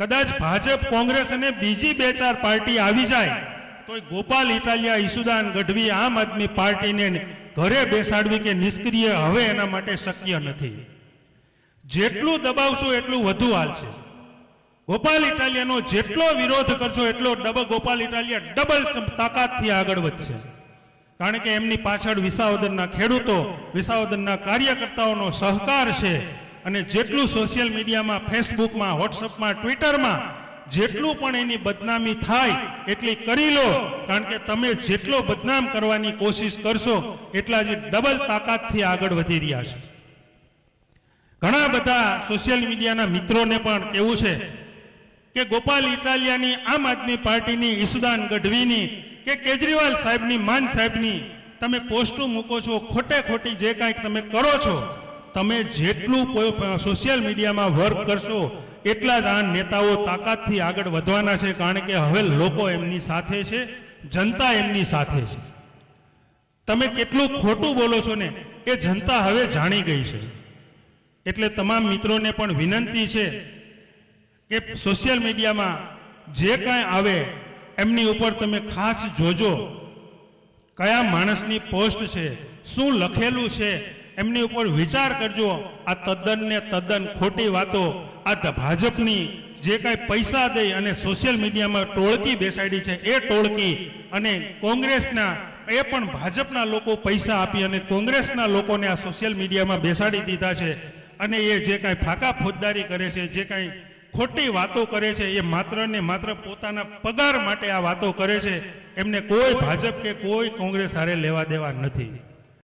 કદાચ ભાજપ, કોંગ્રેસ અને બીજી બે ચાર પાર્ટી આવી જાય તો ગોપાલ ઇટાલિયા, ઈસુદાન ગઢવી આમ આદમી પાર્ટીને ઘરે બેસાડવી કે નિષ્ક્રિય હવે એના માટે શક્ય નથી. જેટલું દબાવશો એટલું વધુ હાલશે ગોપાલ ઇટાલિયાનો જેટલો વિરોધ કરશો એટલો ડબલ ગોપાલ ઇટાલિયા ડબલ તાકાતથી આગળ વધશે. કારણ કે એમની પાછળ વિસાવદરના ખેડૂતો વિસાવદરના કાર્યકર્તાઓનો સહકાર છે. અને જેટલું સોશિયલ મીડિયામાં ફેસબુકમાં વોટ્સઅપમાં ટ્વિટરમાં જેટલું પણ એની બદનામી થાય, એટલી કરી લો. કારણ કે તમે જેટલો બદનામ કરવાની કોશિશ કરશો, એટલા જ ડબલ તાકાતથી આગળ વધી રહ્યા છે. ઘણા બધા સોશિયલ મીડિયાના મિત્રોને પણ કેવું છે કે ગોપાલ ઇટાલિયાની આમ આદમી પાર્ટીની ઈસુદાન ગઢવીની કે કેજરીવાલ સાહેબની, માન સાહેબની, તમે પોસ્ટો મૂકો છો, ખોટે ખોટી જે કાંઈક તમે કરો છો તમે જેટલું સોશિયલ મીડિયામાં વર્ક કરશો, એટલા જ આ નેતાઓ તાકાતથી આગળ વધવાના છે, કારણ કે હવે લોકો એમની સાથે છે, જનતા એમની સાથે છે. તમે કેટલું ખોટું બોલો છો ને, એ જનતા હવે જાણી ગઈ છે. એટલે તમામ મિત્રોને પણ વિનંતી છે કે સોશિયલ મીડિયામાં જે કાંઈ આવે, એમની ઉપર તમે ખાસ જોજો. કયા માણસની પોસ્ટ છે, શું લખેલું છે એમની ઉપર વિચાર કરજો. આ તદ્દન ને તદ્દન ખોટી વાતો, આ ભાજપની જે કાંઈ પૈસા દઈ અને સોશિયલ મીડિયામાં ટોળકી બેસાડી છે, એ ટોળકી અને કોંગ્રેસના, એ પણ ભાજપના લોકો પૈસા આપી અને કોંગ્રેસના લોકોને આ સોશિયલ મીડિયામાં બેસાડી દીધા છે. અને એ જે કાંઈ ફાકા ફોજદારી કરે છે, જે કાંઈ ખોટી વાતો કરે છે, એ માત્ર ને માત્ર પોતાના પગાર માટે આ વાતો કરે છે. એમને કોઈ ભાજપ કે કોઈ કોંગ્રેસ હારે લેવા દેવા નથી.